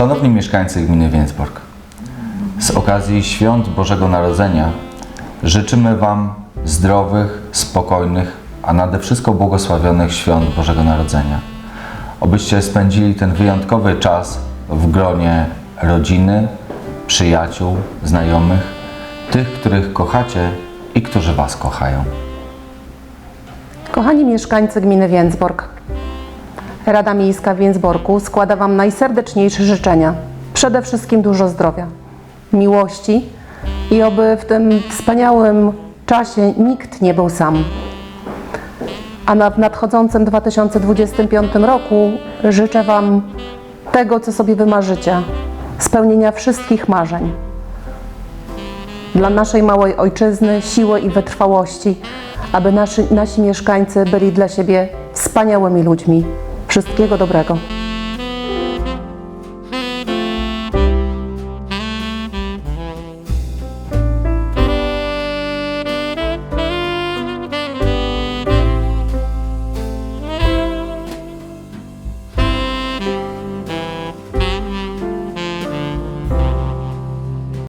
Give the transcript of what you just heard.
Szanowni mieszkańcy gminy Więcborg, z okazji świąt Bożego Narodzenia życzymy Wam zdrowych, spokojnych, a nade wszystko błogosławionych świąt Bożego Narodzenia. Obyście spędzili ten wyjątkowy czas w gronie rodziny, przyjaciół, znajomych, tych, których kochacie i którzy Was kochają. Kochani mieszkańcy gminy Więcborg, Rada Miejska w Więcborku składa Wam najserdeczniejsze życzenia. Przede wszystkim dużo zdrowia, miłości i oby w tym wspaniałym czasie nikt nie był sam. A na, w nadchodzącym 2025 roku życzę Wam tego, co sobie wymarzycie, spełnienia wszystkich marzeń. Dla naszej małej ojczyzny siły i wytrwałości, aby nasi, nasi mieszkańcy byli dla siebie wspaniałymi ludźmi. Wszystkiego dobrego.